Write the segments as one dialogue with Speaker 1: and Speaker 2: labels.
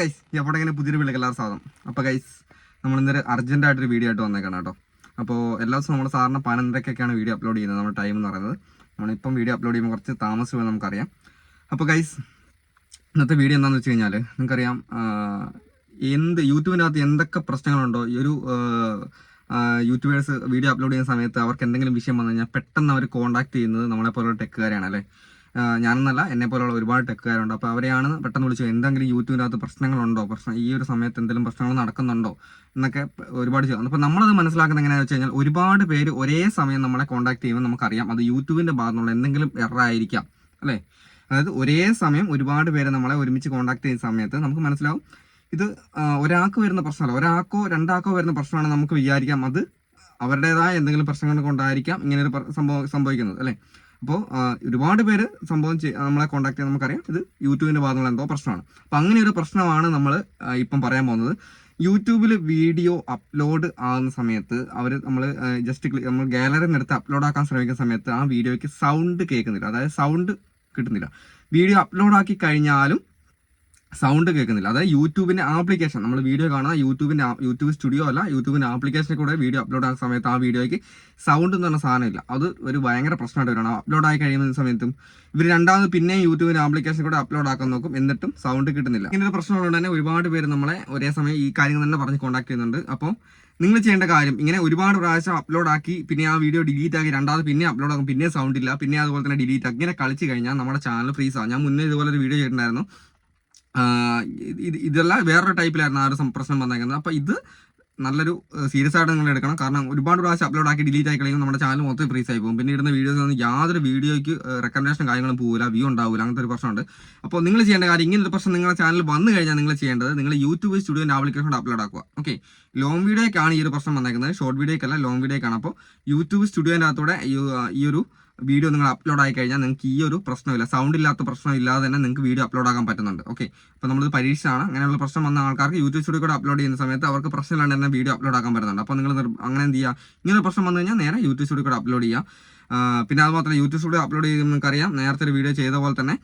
Speaker 1: Guys എവിടെ ഇങ്ങനെ പുതിയൊരു വീട്ടിലേക്ക് സാധനം അപ്പോൾ ഗൈസ് നമ്മൾ ഇന്നൊരു അർജന്റ് ആയിട്ടൊരു വീഡിയോ ആയിട്ട് വന്നേക്കാണ് കേട്ടോ. അപ്പോൾ എല്ലാ ദിവസവും നമ്മൾ സാറിന് പതിനൊന്നരക്കൊക്കെയാണ് വീഡിയോ അപ്ലോഡ് ചെയ്യുന്നത് നമ്മുടെ ടൈം എന്ന് പറയുന്നത്. നമ്മളിപ്പം വീഡിയോ അപ്ലോഡ് ചെയ്യുമ്പോൾ കുറച്ച് താമസിക്കുമെന്ന് നമുക്കറിയാം. അപ്പോൾ ഗൈസ് ഇന്നത്തെ വീഡിയോ എന്താണെന്ന് വെച്ച് കഴിഞ്ഞാൽ നിങ്ങൾക്കറിയാം എന്ത് യൂട്യൂബിനകത്ത് എന്തൊക്കെ പ്രശ്നങ്ങളുണ്ടോ ഈ ഒരു യൂട്യൂബേഴ്സ് വീഡിയോ അപ്ലോഡ് ചെയ്യുന്ന സമയത്ത് അവർക്ക് എന്തെങ്കിലും വിഷയം വന്നു കഴിഞ്ഞാൽ പെട്ടെന്ന് അവർ കോൺടാക്ട് ചെയ്യുന്നത് നമ്മളെ പോലുള്ള ടെക്കുകാരാണ് അല്ലേ? ഞാനെന്നല്ല എന്നെ പോലുള്ള ഒരുപാട് ടെക്കുകാരുണ്ട്. അപ്പോൾ അവരെയാണ് പെട്ടെന്ന് വിളിച്ചു എന്തെങ്കിലും യൂട്യൂബിനകത്ത് പ്രശ്നങ്ങളുണ്ടോ? പ്രശ്നം ഈ ഒരു സമയത്ത് എന്തെങ്കിലും പ്രശ്നങ്ങൾ നടക്കുന്നുണ്ടോ? എന്നൊക്കെ ഒരുപാട് ചെയ്യും അപ്പോൾ നമ്മളത് മനസ്സിലാക്കുന്നത് എങ്ങനെയാണെന്ന് വെച്ച് കഴിഞ്ഞാൽ ഒരുപാട് പേര് ഒരേ സമയം നമ്മളെ കോൺടാക്ട് ചെയ്യുമ്പോൾ നമുക്കറിയാം. അത് യൂട്യൂബിന്റെ ഭാഗത്തുള്ള എന്തെങ്കിലും എററായിരിക്കാം അല്ലേ? അതായത് ഒരേ സമയം ഒരുപാട് പേര് നമ്മളെ ഒരുമിച്ച് കോൺടാക്ട് ചെയ്യുന്ന സമയത്ത് നമുക്ക് മനസ്സിലാവും ഇത് ഒരാൾക്ക് വരുന്ന പ്രശ്നമല്ല. ഒരാൾക്കോ രണ്ടാൾക്കോ വരുന്ന പ്രശ്നമാണ് നമുക്ക് വിചാരിക്കാം. അത് അവരുടേതായ എന്തെങ്കിലും പ്രശ്നങ്ങൾ കൊണ്ടായിരിക്കാം ഇങ്ങനെ ഒരു സംഭവം സംഭവിക്കുന്നത് അല്ലേ? അപ്പോൾ ഒരുപാട് പേര് സംഭവം നമ്മളെ കോൺടാക്ട് ചെയ്യാൻ നമുക്കറിയാം. ഇത് യൂട്യൂബിന്റെ ഭാഗങ്ങൾ എന്തോ പ്രശ്നമാണ്. അപ്പം അങ്ങനെ ഒരു പ്രശ്നമാണ് നമ്മൾ ഇപ്പം പറയാൻ പോകുന്നത്. യൂട്യൂബിൽ വീഡിയോ അപ്ലോഡ് ആകുന്ന സമയത്ത് അവർ നമ്മൾ ജസ്റ്റ് നമ്മൾ ഗാലറി നിർത്തി അപ്ലോഡ് ആക്കാൻ ശ്രമിക്കുന്ന സമയത്ത് ആ വീഡിയോയ്ക്ക് സൗണ്ട് കേൾക്കുന്നില്ല. അതായത് സൗണ്ട് കിട്ടുന്നില്ല. വീഡിയോ അപ്ലോഡ് ആക്കി കഴിഞ്ഞാലും സൗണ്ട് കേൾക്കുന്നില്ല. അതായത് യൂട്യൂബിന്റെ ആപ്ലിക്കേഷൻ. നമ്മൾ വീഡിയോ കാണുന്ന യൂട്യൂബിന്റെ യൂട്യൂബ് സ്റ്റുഡിയോ അല്ല യൂട്യൂബിന്റെ ആപ്ലിക്കേഷനിൽ കൂടെ വീഡിയോ അപ്ലോഡ് ആകുന്ന സമയത്ത് ആ വീഡിയോയ്ക്ക് സൗണ്ട് എന്ന് പറഞ്ഞ സാധനമില്ല അത് ഒരു ഭയങ്കര പ്രശ്നമായിട്ട് വരണം അപ്ലോഡ് ആയി കഴിയുന്ന സമയത്തും ഇവർ രണ്ടാമത് പിന്നെ യൂട്യൂബിന്റെ ആപ്ലിക്കേഷൻ കൂടെ അപ്ലോഡ് ആക്കാൻ നോക്കും. എന്നിട്ടും സൗണ്ട് കിട്ടുന്നില്ല. ഇങ്ങനെ ഒരു പ്രശ്നമുള്ളത് തന്നെ ഒരുപാട് പേര് നമ്മളെ ഒരേ സമയം ഈ കാര്യങ്ങൾ തന്നെ പറഞ്ഞ് കോൺടാക്ട് ചെയ്യുന്നുണ്ട്. അപ്പോൾ നിങ്ങൾ ചെയ്യേണ്ട കാര്യം ഇങ്ങനെ ഒരുപാട് പ്രാവശ്യം അപ്ലോഡ് ആക്കി പിന്നെ ആ വീഡിയോ ഡിലീറ്റ് ആക്കി രണ്ടാമത് പിന്നെ അപ്ലോഡ് ആക്കും പിന്നെ സൗണ്ട് ഇല്ല പിന്നെ അതുപോലെ തന്നെ ഡിലീറ്റ് ആക്കി. ഇങ്ങനെ കളിച്ച് കഴിഞ്ഞാൽ നമ്മുടെ ചാനൽ ഫ്രീസ് ആവും. ഞാൻ മുന്നേ ഇതുപോലെ ഒരു വീഡിയോ ചെയ്തിട്ടുണ്ടായിരുന്നു. ഇത് ഇതല്ല വേറൊരു ടൈപ്പിലായിരുന്നു ആ ഒരു പ്രശ്നം വന്നേക്കുന്നത്. അപ്പോൾ ഇത് നല്ലൊരു സീരിയസ് ആയിട്ട് നിങ്ങൾ എടുക്കണം. കാരണം ഒരുപാട് പ്രാവശ്യം അപ്ലോഡ് ആക്കി ഡിലീറ്റ് ആയി കഴിയുമ്പോൾ നമ്മുടെ ചാനൽ മൊത്തം ഫ്രീസ് ആയി പോകും. പിന്നെ ഇടുന്ന വീഡിയോസ് ഒന്നും യാതൊരു വീഡിയോയ്ക്ക് റെക്കമെൻഡേഷൻ കാര്യങ്ങളും പോകില്ല വ്യൂ ഉണ്ടാവില്ല. അങ്ങനത്തെ ഒരു പ്രശ്നമുണ്ട്. അപ്പോൾ നിങ്ങൾ ചെയ്യേണ്ട കാര്യം ഇങ്ങനെ ഒരു പ്രശ്നം നിങ്ങളുടെ ചാനൽ വന്നു കഴിഞ്ഞാൽ നിങ്ങൾ ചെയ്യേണ്ടത് നിങ്ങൾ യൂട്യൂബ് സ്റ്റുഡിയോന്റെ ആപ്ലിക്കേഷൻ അപ്ലോഡ് ആക്കുക. ഓക്കെ ലോങ് വീഡിയോയ്ക്കാണ് ഈ ഒരു പ്രശ്നം വന്നേക്കുന്നത്. ഷോർട്ട് വീഡിയോയ്ക്കല്ല ലോങ് വീഡിയോയ്ക്കാണ് അപ്പോൾ യൂട്യൂബ് സ്റ്റുഡിയോന്റെ അകത്തൂടെ ഈ ഒരു വീഡിയോ നിങ്ങൾ അപ്ലോഡ് ആയി കഴിഞ്ഞാൽ നിങ്ങൾക്ക് ഈ ഒരു പ്രശ്നമില്ല. സൗണ്ട് ഇല്ലാത്ത പ്രശ്നം ഇല്ലാതെ തന്നെ നിങ്ങൾക്ക് വീഡിയോ അപ്ലോഡ് ആക്കാൻ പറ്റുന്നുണ്ട്. ഓക്കെ അപ്പോൾ നമ്മൾ പരീക്ഷയാണ് അങ്ങനെയുള്ള പ്രശ്നം വന്ന ആൾക്കാർക്ക് യൂട്യൂബ് സ്റ്റുഡിയോ കൂടെ അപ്ലോഡ് ചെയ്യുന്ന സമയത്ത് അവർക്ക് പ്രശ്നമില്ലാണ്ട് തന്നെ വീഡിയോ അപ്ലോഡ് ആക്കാൻ പറ്റുന്നുണ്ട്. അപ്പോൾ നിങ്ങൾ അങ്ങനെ എന്ത് ചെയ്യുക ഇങ്ങനെ പ്രശ്നം വന്നു കഴിഞ്ഞാൽ നേരെ യൂട്യൂബ് സ്റ്റുഡിയോ കൂടെ അപ്ലോഡ് ചെയ്യുക പിന്നെ അത് മാത്രമല്ല യൂട്യൂബ് സ്റ്റുഡിയോ അപ്ലോഡ് ചെയ്യുമ്പോൾ നിങ്ങൾക്കറിയാം നേരത്തെ ഒരു വീഡിയോ ചെയ്ത പോലെ തന്നെ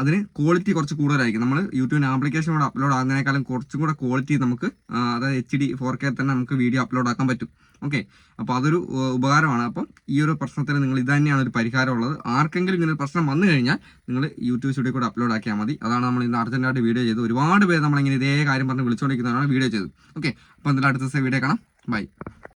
Speaker 1: അതിന് ക്വാളിറ്റി കുറച്ച് കൂടുതലായിരിക്കും. നമ്മൾ യൂട്യൂബിന് ആപ്ലിക്കേഷൻ കൂടെ അപ്ലോഡ് ആകുന്നതിനേക്കാളും കുറച്ചും കൂടെ ക്വാളിറ്റി നമുക്ക് അതായത് എച്ച് ഡി ഫോർ കെ തന്നെ നമുക്ക് വീഡിയോ അപ്ലോഡ് ആക്കാൻ പറ്റും. ഓക്കെ അപ്പോൾ അതൊരു ഉപകാരമാണ്. അപ്പം ഈ ഒരു പ്രശ്നത്തിന് നിങ്ങൾ ഇത് തന്നെയാണ് ഒരു പരിഹാരമുള്ളത് ആർക്കെങ്കിലും ഇങ്ങനെ ഒരു പ്രശ്നം വന്നു കഴിഞ്ഞാൽ നിങ്ങൾ യൂട്യൂബ് സ്റ്റുഡിയോ കൂടെ അപ്ലോഡ് ആക്കിയാൽ മതി. അതാണ് നമ്മൾ ഇന്ന് അർജന്റായിട്ട് വീഡിയോ ചെയ്ത് ഒരുപാട് പേര് നമ്മളിങ്ങനെ ഇതേ കാര്യം പറഞ്ഞ് വിളിച്ചുകൊണ്ടിരിക്കുന്നതാണ് വീഡിയോ ചെയ്തത്. ഓക്കെ അപ്പോൾ എന്തായാലും അടുത്ത ദിവസം വീഡിയോ കാണാം. ബൈ